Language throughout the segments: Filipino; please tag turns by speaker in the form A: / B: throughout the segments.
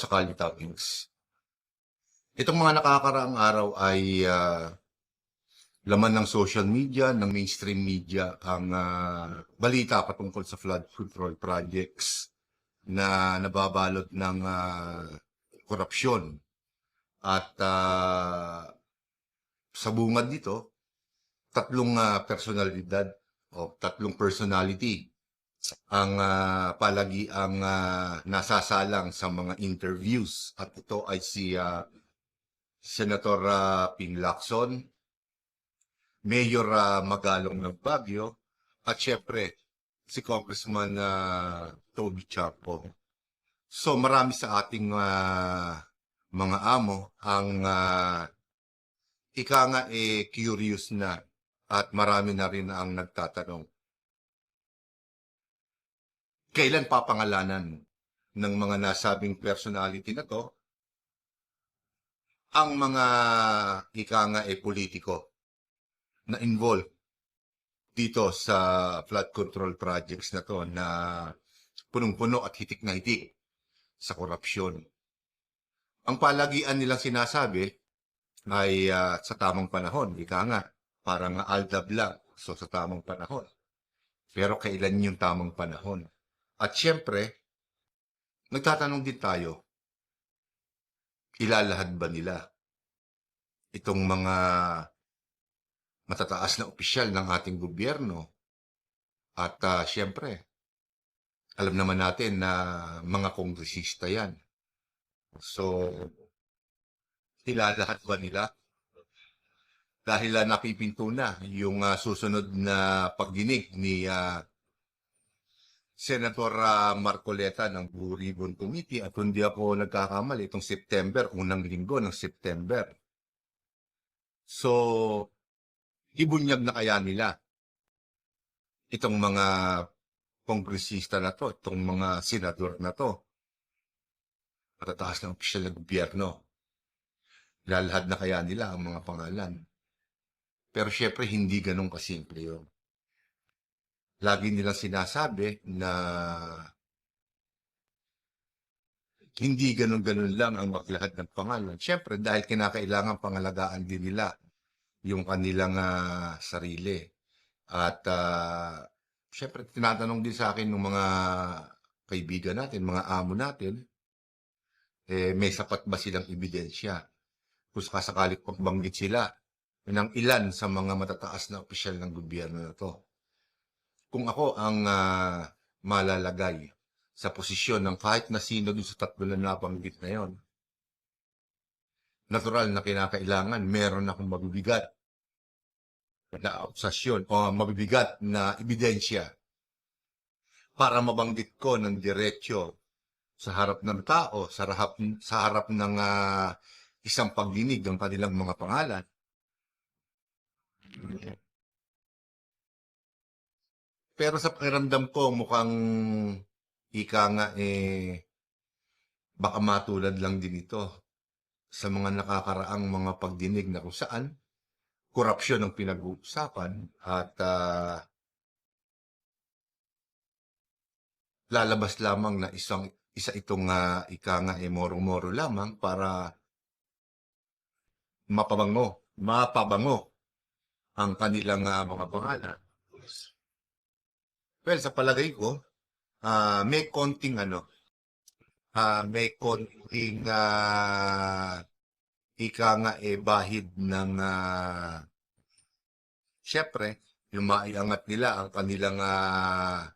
A: sa Kali Toppings. Itong mga nakakaraang araw ay ah, laman ng social media, ng mainstream media, ang ah, balita patungkol sa flood control projects na nababalot ng ah, korupsyon. At ah, sa bungad nito, tatlong ah, personalidad o tatlong personality ang ah, palagi ang ah, nasasalang sa mga interviews at ito ay si ah, Senator ah, Ping Lacson, Mayor ah, Magalong ng Baguio at syempre si Congressman ah, Toby Chapo. So marami sa ating ah, mga amo ang ah, ika nga eh curious na at marami na rin ang nagtatanong kailan papangalanan ng mga nasabing personality na to ang mga ika nga e politiko na involved dito sa flood control projects na to na punong-puno at hitik na hitik sa korupsyon. Ang palagian nilang sinasabi ay ah, sa tamang panahon, ika nga, parang aldab lang, so sa tamang panahon. Pero kailan yung tamang panahon? At syempre, nagtatanong din tayo, ilalahad ba nila itong mga matataas na opisyal ng ating gobyerno? At ah, syempre, alam naman natin na mga kongresista yan. So, ilalahad ba nila? Dahil ah, napipinto na yung ah, susunod na pagdinig ni ah, Senator ah, Marcoleta ng Blue Ribbon Committee at hindi ako nagkakamali itong September, unang linggo ng September. So, ibunyag na kaya nila itong mga kongresista na to, itong mga senador na to. Matataas ng opisyal ng gobyerno. Lalahad na kaya nila ang mga pangalan. Pero syempre, hindi ganun kasimple yun lagi nilang sinasabi na hindi ganun-ganun lang ang maglahad ng pangalan. Siyempre, dahil kinakailangan pangalagaan din nila yung kanilang ah, sarili. At uh, siyempre, tinatanong din sa akin ng mga kaibigan natin, mga amo natin, eh, may sapat ba silang ebidensya? Kung sakasakali pagbanggit sila ng ilan sa mga matataas na opisyal ng gobyerno na to kung ako ang ah, malalagay sa posisyon ng kahit na sino dun sa tatlo na nabanggit na yon, natural na kinakailangan meron akong mabibigat na akusasyon o mabibigat na ebidensya para mabanggit ko ng diretsyo sa harap ng tao, sa harap, sa harap ng ah, isang pagdinig ng kanilang mga pangalan. Pero sa pakiramdam ko, mukhang ika nga eh, baka matulad lang din ito sa mga nakakaraang mga pagdinig na kung saan korupsyon ang pinag-uusapan at ah, lalabas lamang na isang isa itong ah, ika nga eh, moro-moro lamang para mapabango, mapabango ang kanilang ah, mga pangalan. Well, sa palagay ko, ah may konting ano, ah may konting ah ika nga eh bahid ng ah syempre, yung maiangat nila ang kanilang ah,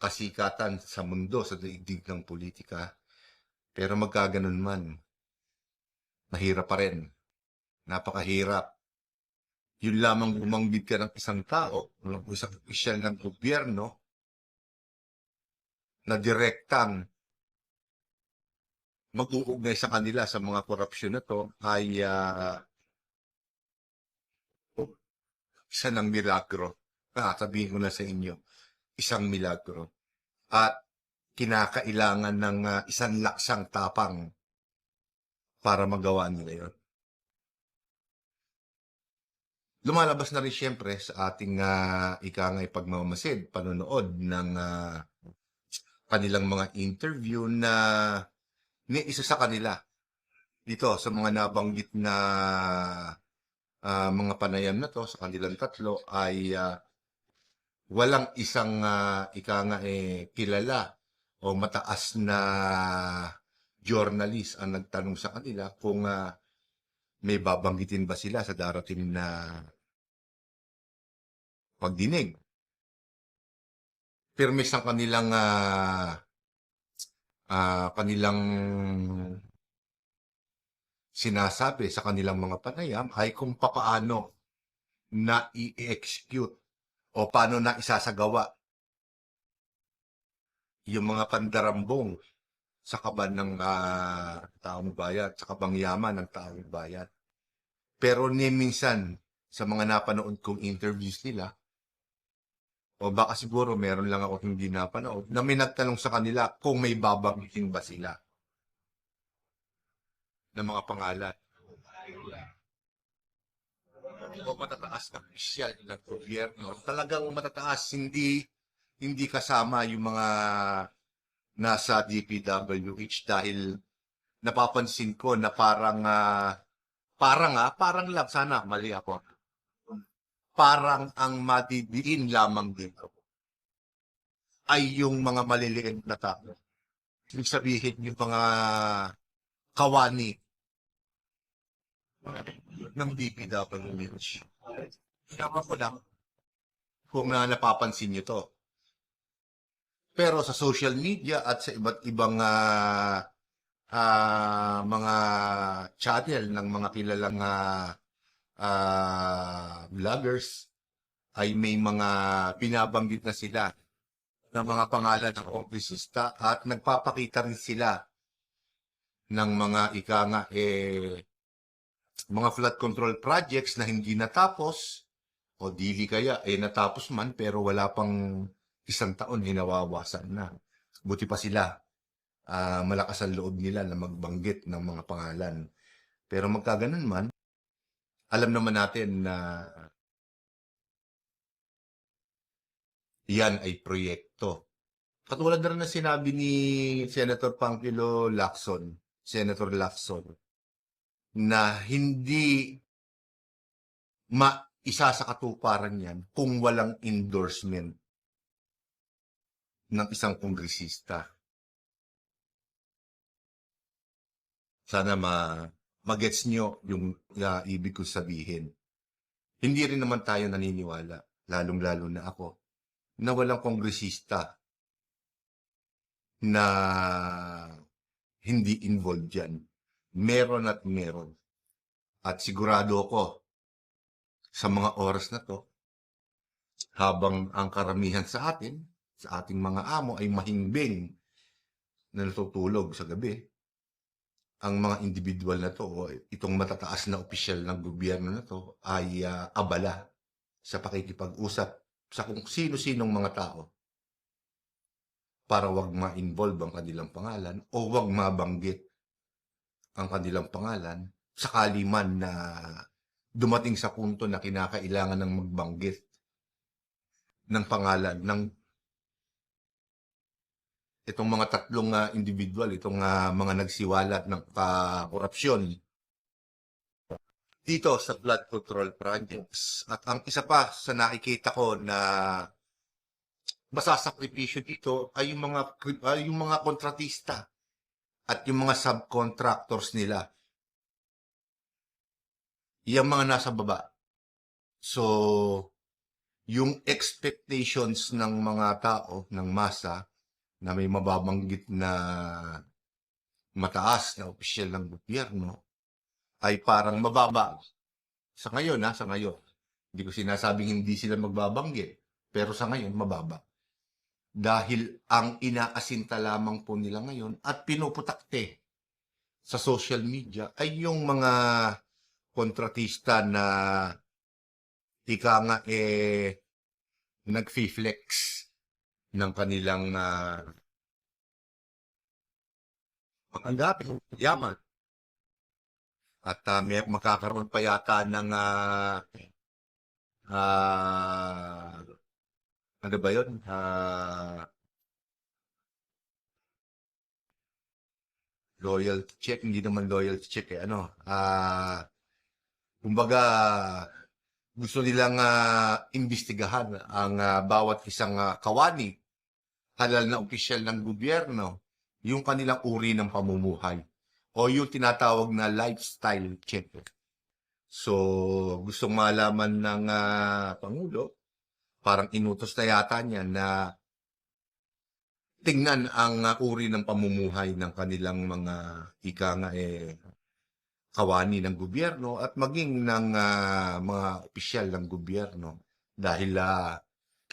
A: kasikatan sa mundo, sa daigdig ng politika. Pero magkaganon man, mahirap pa rin. Napakahirap yun lamang bumanggit ka ng isang tao, ng isang opisyal ng gobyerno, na direktang mag-uugnay sa kanila sa mga korupsyon na to ay ah, isa ng milagro. Sabihin ko na sa inyo, isang milagro. At kinakailangan ng ah, isang laksang tapang para magawa nila yun lumalabas na rin siyempre sa ating uh, ika nga pagmamasid, panonood ng uh, kanilang mga interview na ni isa sa kanila dito sa mga nabanggit na ah, mga panayam na to sa kanilang tatlo ay ah, walang isang ah, ika eh, kilala o mataas na journalist ang nagtanong sa kanila kung ah, may babanggitin ba sila sa darating na pagdinig. Permis ang kanilang ah, ah, kanilang sinasabi sa kanilang mga panayam ay kung papaano na i-execute o paano na isasagawa yung mga pandarambong sa kaban ng ah, taong bayan, sa kabangyaman ng taong bayan. Pero ni minsan, sa mga napanood kong interviews nila, o baka siguro meron lang ako hindi napanood, na may nagtanong sa kanila kung may babanggitin ba sila ng mga pangalan. O matataas na opisyal ng gobyerno. Talagang matataas, hindi hindi kasama yung mga nasa DPWH dahil napapansin ko na parang ah, parang ah, parang lang sana mali ako. Parang ang madidiin lamang dito ay yung mga maliliit na tao. Ibig sabihin yung mga kawani ng DPWH. Kaya ko lang kung na napapansin nyo to. Pero sa social media at sa iba't ibang ah, ah, mga channel ng mga kilalang ah, ah, vloggers ay may mga binabanggit na sila ng mga pangalan ng kongresista at nagpapakita rin sila ng mga ika nga eh mga flood control projects na hindi natapos o dili kaya eh natapos man pero wala pang isang taon eh nawawasan na. Buti pa sila. ah, malakas ang loob nila na magbanggit ng mga pangalan. Pero magkaganon man, alam naman natin na yan ay proyekto. Katulad na rin na sinabi ni Senator Pangkilo Lacson, Senator Lacson, na hindi maisa sa katuparan yan kung walang endorsement ng isang kongresista. Sana ma magets nyo yung uh, ibig ko sabihin. Hindi rin naman tayo naniniwala, lalong-lalo na ako, na walang kongresista na hindi involved dyan. Meron at meron. At sigurado ako sa mga oras na to, habang ang karamihan sa atin, sa ating mga amo ay mahimbing na natutulog sa gabi, ang mga individual na to, itong matataas na opisyal ng gobyerno na to, ay ah, abala sa pakikipag-usap sa kung sino-sinong mga tao para wag ma-involve ang kanilang pangalan o wag mabanggit ang kanilang pangalan sakali man na dumating sa punto na kinakailangan ng magbanggit ng pangalan ng itong mga tatlong ah, individual, itong ah, mga nagsiwalat ng ah, korupsyon dito sa blood control projects. At ang isa pa sa nakikita ko na masasakripisyo dito ay yung mga ay yung mga kontratista at yung mga subcontractors nila. Yung mga nasa baba. So, yung expectations ng mga tao, ng masa, na may mababanggit na mataas na opisyal ng gobyerno, ay parang mababa. Sa ngayon, ha, sa ngayon. Hindi ko sinasabing hindi sila magbabanggit, pero sa ngayon, mababa. Dahil ang inaasinta lamang po nila ngayon at pinuputakte sa social media ay yung mga kontratista na ika nga eh nag-flex ng kanilang uh, panggapin, yaman. At ah, may makakaroon pa yata ng ah ah, ano ba yun? Ah, loyalty check, hindi naman loyalty check eh, ano, ah, kumbaga, gusto nilang ah, imbestigahan ang ah, bawat isang ah, kawani, halal na opisyal ng gobyerno, yung kanilang uri ng pamumuhay o yung tinatawag na lifestyle check. So, gustong malaman ng ah, Pangulo, parang inutos na yata niya na tingnan ang uh, uri ng pamumuhay ng kanilang mga ika nga eh kawani ng gobyerno at maging ng ah, mga opisyal ng gobyerno dahil ah,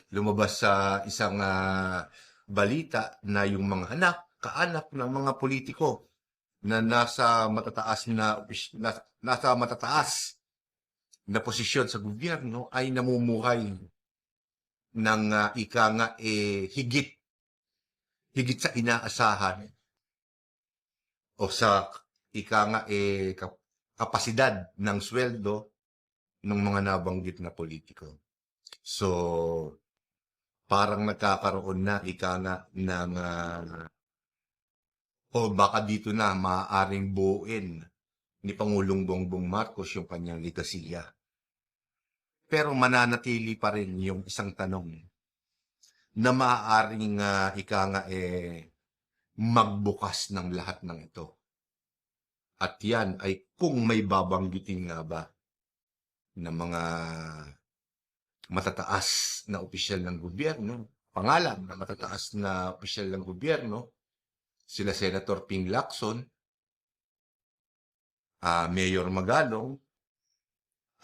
A: lumabas sa isang ah, balita na yung mga anak, kaanak ng mga politiko na nasa matataas na na- nasa matataas na posisyon sa gobyerno ay namumuhay ng ah, ika nga eh higit higit sa inaasahan o sa ika nga eh kap- kapasidad ng sweldo ng mga nabanggit na politiko. So, parang nagkakaroon na ika nga ng ah, o baka dito na maaaring buuin ni Pangulong Bongbong Marcos yung kanyang ligasiya. Pero mananatili pa rin yung isang tanong na maaaring uh, ika nga eh magbukas ng lahat ng ito. At yan ay kung may babanggitin nga ba ng mga matataas na opisyal ng gobyerno, pangalan na matataas na opisyal ng gobyerno, sila Senator Ping Lacson, ah, Mayor Magalong,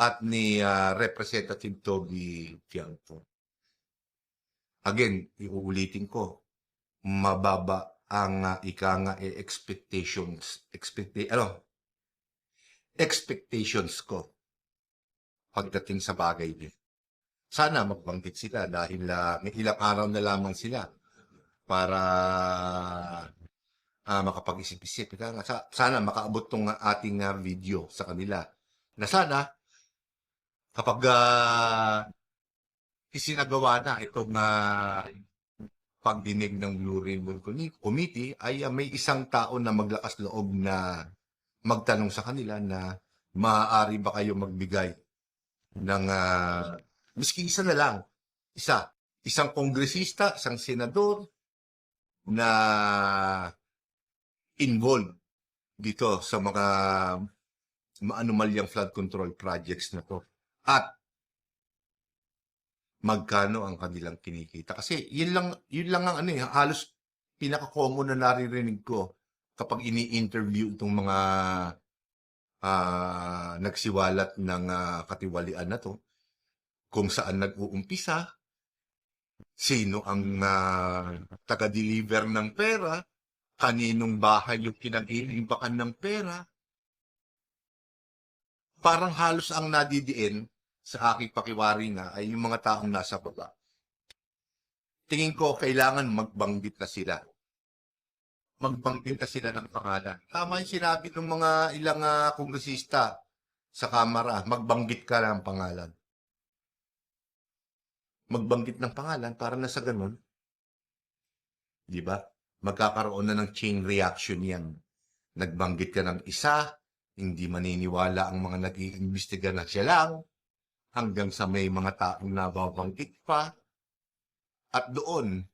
A: at ni ah, Representative Toby Tiangco. Again, iuulitin ko, mababa ang ah, ika nga eh, expectations, expecta ano, expectations ko pagdating sa bagay din. Sana magbanggit sila dahil ah, may ilang araw na lamang sila para ah, makapag-isip-isip. Sa- Sana makaabot tong ating ah, video sa kanila. Na sana, kapag ah, isinagawa na itong ah, pagdinig ng Blue Ribbon Commi- Committee ay ah, may isang tao na maglakas loob na magtanong sa kanila na maaari ba kayo magbigay ng ah, miski isa na lang, isa, isang kongresista, isang senador na involved dito sa mga maanumalyang flood control projects na to. At magkano ang kanilang kinikita. Kasi yun lang, yun lang ang ano eh, halos pinaka-common na naririnig ko kapag ini-interview itong mga ah, nagsiwalat ng ah, katiwalian na to, kung saan nag-uumpisa, sino ang ah, taga-deliver ng pera, kaninong bahay yung pinag-iimbakan ng pera, parang halos ang nadidiin sa aking pakiwari nga ay yung mga taong nasa baba. Tingin ko kailangan magbanggit na sila. Magbanggit na sila ng pangalan. Tama yung sinabi ng mga ilang ah, kongresista sa Kamara, magbanggit ka ng pangalan. Magbanggit ng pangalan para na sa ganun. Di ba? Magkakaroon na ng chain reaction yan. Nagbanggit ka ng isa, hindi maniniwala ang mga nag-iimbestiga na siya lang, hanggang sa may mga taong nababanggit pa. At doon,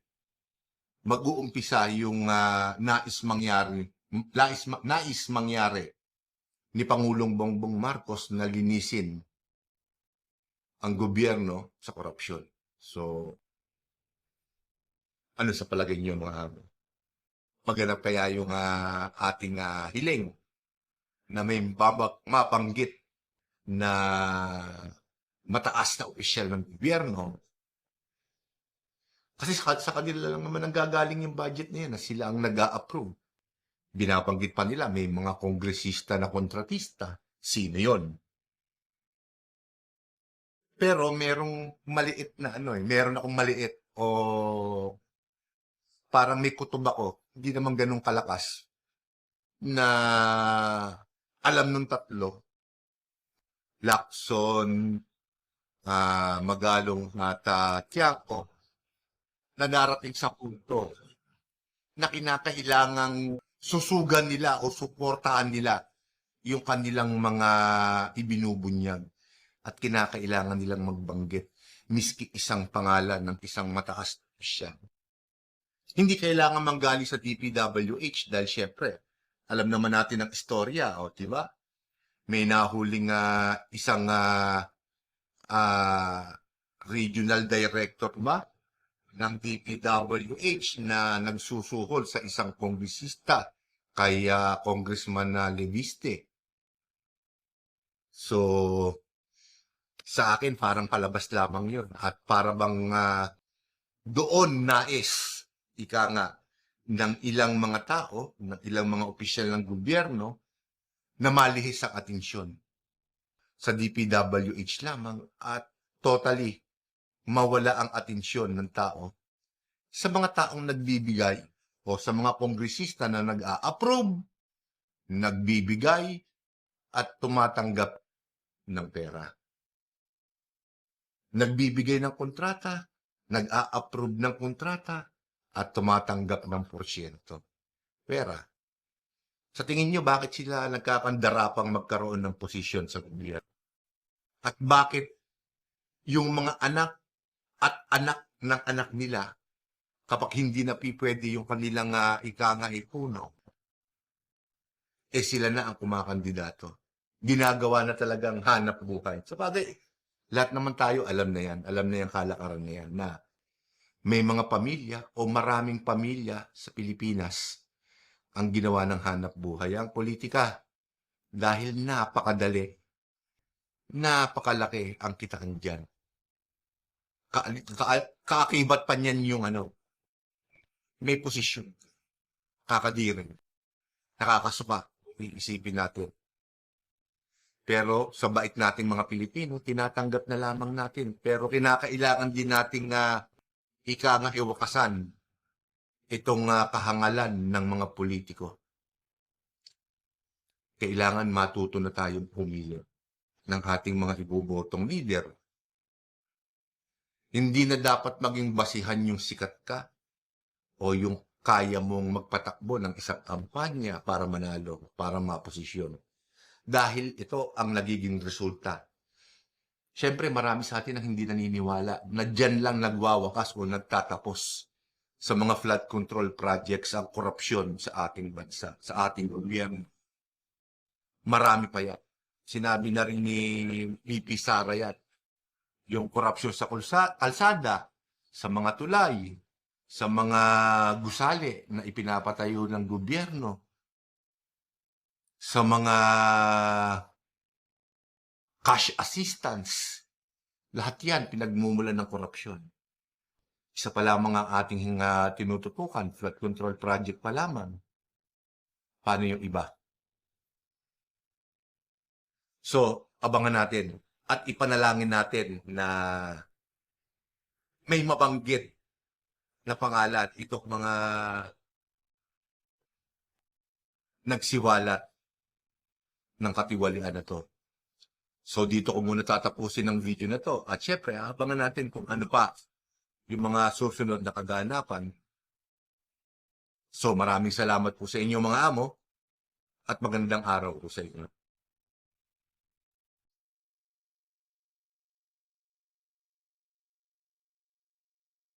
A: mag-uumpisa yung ah, nais mangyari, nais, nais mangyari ni Pangulong Bongbong Marcos na linisin ang gobyerno sa korupsyon. So, ano sa palagay niyo mga maganap kaya yung ah, ating ah, hiling na may babak, mapanggit na mataas na opisyal ng gobyerno. Kasi sa, sa kanila lang naman ang gagaling yung budget na yan, na sila ang nag approve Binabanggit pa nila, may mga kongresista na kontratista. Sino yon? Pero merong maliit na ano eh, meron akong maliit o parang may kutob ako, hindi naman ganun kalakas, na alam nung tatlo, Lacson, ah, Magalong at uh, na darating sa punto na kinakailangang susugan nila o suportahan nila yung kanilang mga ibinubunyag at kinakailangan nilang magbanggit miski isang pangalan ng isang mataas na siya. Hindi kailangan manggali sa DPWH dahil syempre, alam naman natin ang istorya, o di ba? May nahuling ah, isang ah, ah, regional director ba ng DPWH na nagsusuhol sa isang kongresista kay Congressman na Leviste. So, sa akin parang palabas lamang yun. At para bang ah, doon nais, ika nga, ng ilang mga tao, ng ilang mga opisyal ng gobyerno, na malihis ang atensyon sa DPWH lamang at totally mawala ang atensyon ng tao sa mga taong nagbibigay o sa mga kongresista na nag-a-approve, nagbibigay, at tumatanggap ng pera. Nagbibigay ng kontrata, nag-a-approve ng kontrata, at tumatanggap ng porsyento. Pera. Sa tingin nyo, bakit sila nagkakandarapang magkaroon ng posisyon sa gobyerno? At bakit yung mga anak at anak ng anak nila, kapag hindi na pi- pwede yung kanilang uh, ikanga ipuno, eh sila na ang kumakandidato. Ginagawa na talagang hanap buhay. Sa bagay, lahat naman tayo alam na yan. Alam na yung kalakaran na yan na may mga pamilya o maraming pamilya sa Pilipinas ang ginawa ng hanap buhay. Ang politika, dahil napakadali, napakalaki ang kitaan dyan. Ka ka kaakibat pa niyan yung ano, may posisyon. Kakadirin. Nakakasuka. Iisipin natin. Pero sa bait nating mga Pilipino, tinatanggap na lamang natin. Pero kinakailangan din nating na ika nga iwakasan itong ah, kahangalan ng mga politiko. Kailangan matuto na tayong pumili ng ating mga ibubotong leader. Hindi na dapat maging basihan yung sikat ka o yung kaya mong magpatakbo ng isang kampanya para manalo, para maposisyon. Dahil ito ang nagiging resulta. Siyempre, marami sa atin ang hindi naniniwala na dyan lang nagwawakas o nagtatapos sa mga flood control projects ang korupsyon sa ating bansa, sa ating gobyerno. Marami pa yan. Sinabi na rin ni VP Sara yan. Yung korupsyon sa kalsada, sa mga tulay, sa mga gusali na ipinapatayo ng gobyerno, sa mga cash assistance. Lahat yan pinagmumulan ng korupsyon. Isa pa lamang ang ating uh, tinututukan, flood control project pa lamang. Paano yung iba? So, abangan natin at ipanalangin natin na may mabanggit na pangalan itong mga nagsiwalat ng katiwalian na to. So dito ko muna tatapusin ang video na to. At syempre, abangan natin kung ano pa yung mga susunod na kaganapan. So maraming salamat po sa inyo mga amo at magandang araw po sa inyo.